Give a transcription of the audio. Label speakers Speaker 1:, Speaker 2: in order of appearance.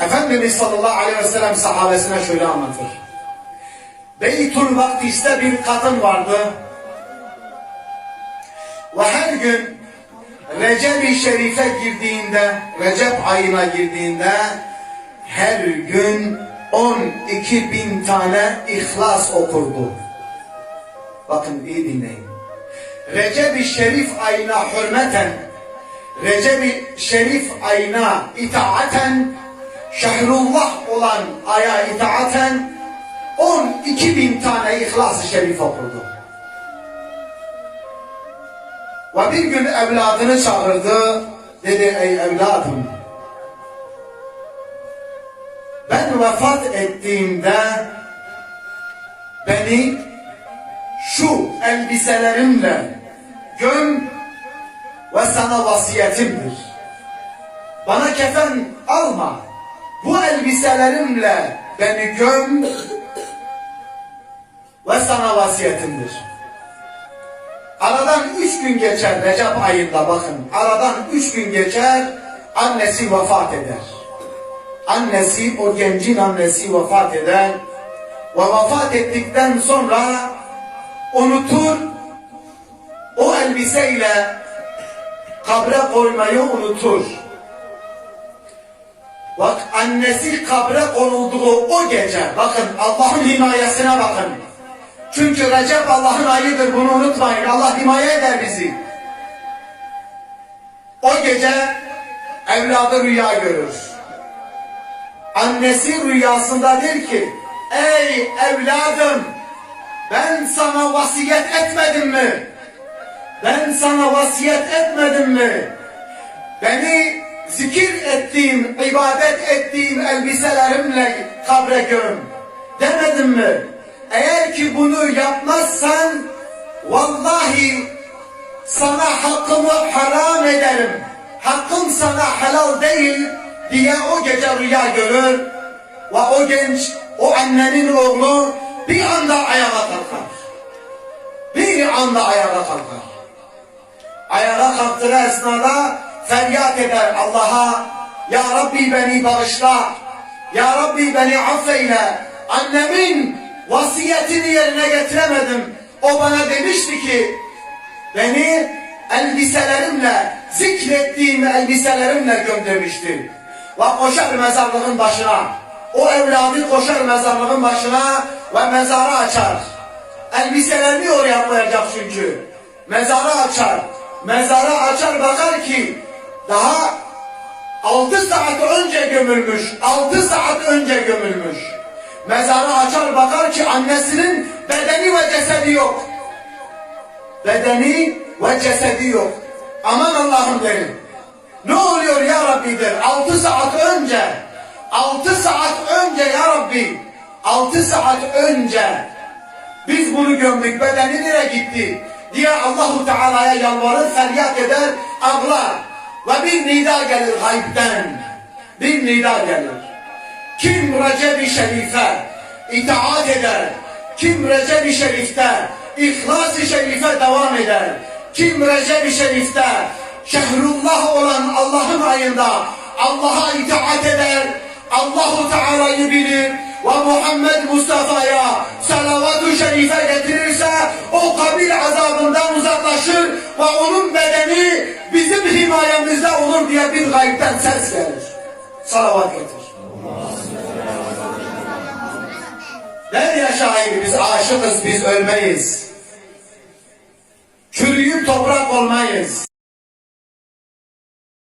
Speaker 1: Efendimiz sallallahu aleyhi ve sellem sahabesine şöyle anlatır. Beytul Vaktis'te bir kadın vardı. Ve her gün Recep-i Şerif'e girdiğinde, Recep ayına girdiğinde her gün 12 bin tane ihlas okurdu. Bakın iyi dinleyin. Recep-i Şerif ayına hürmeten, Recep-i Şerif ayına itaaten, Şehrullah olan aya itaaten 12 bin tane İhlas-ı Şerif okurdu. Ve bir gün evladını çağırdı, dedi ey evladım, ben vefat ettiğimde beni şu elbiselerimle göm ve sana vasiyetimdir. Bana kefen alma. Bu elbiselerimle beni göm ve sana vasiyetimdir. Aradan üç gün geçer Recep ayında bakın. Aradan üç gün geçer annesi vefat eder. Annesi o gencin annesi vefat eder. Ve vefat ettikten sonra unutur o elbiseyle kabre koymayı unutur. Bak annesi kabre konulduğu o gece bakın Allah'ın himayesine bakın. Çünkü Recep Allah'ın ayıdır bunu unutmayın. Allah himaye eder bizi. O gece evladı rüya görür. Annesi rüyasında der ki Ey evladım ben sana vasiyet etmedim mi? Ben sana vasiyet etmedim mi? Beni zikir ettiğim, ibadet ettiğim elbiselerimle kabre göm. Demedim mi? Eğer ki bunu yapmazsan vallahi sana hakkımı haram ederim. Hakkım sana helal değil diye o gece rüya görür ve o genç, o annenin oğlu bir anda ayağa kalkar. Bir anda ayağa kalkar. Ayağa kalktığı esnada feryat eder Allah'a. Ya Rabbi beni bağışla. Ya Rabbi beni affeyle. Annemin vasiyetini yerine getiremedim. O bana demişti ki Beni elbiselerimle Zikrettiğim elbiselerimle göm demişti Ve koşar mezarlığın başına. O evladı koşar mezarlığın başına Ve mezarı açar. Elbiselerini oraya koyacak çünkü. Mezarı açar. Mezarı açar bakar ki daha altı saat önce gömülmüş. Altı saat önce gömülmüş. Mezarı açar bakar ki annesinin bedeni ve cesedi yok. Bedeni ve cesedi yok. Aman Allah'ım derim. Ne oluyor ya Rabbi der. Altı saat önce. Altı saat önce ya Rabbi. Altı saat önce. Biz bunu gömdük. Bedeni nereye gitti? diye Allahu Teala'ya yalvarır, feryat eder, ağlar. Ve bir nida gelir gaybden. Bir nida gelir. Kim Recep-i Şerif'e itaat eder, kim Recep-i Şerif'te İhlas-ı Şerif'e devam eder, kim Recep-i Şerif'te Şehrullah olan Allah'ın ayında Allah'a itaat eder, Allahu Teala'yı bilir ve Muhammed Mustafa'ya salavat-ı şerife getirirse o kabir azabından uzaklaşır ve onun bedeni bizim himayemizde olur diye bir gaybden ses gelir. Salavat getir. Der ya şair biz aşıkız biz ölmeyiz. Çürüyüp toprak olmayız.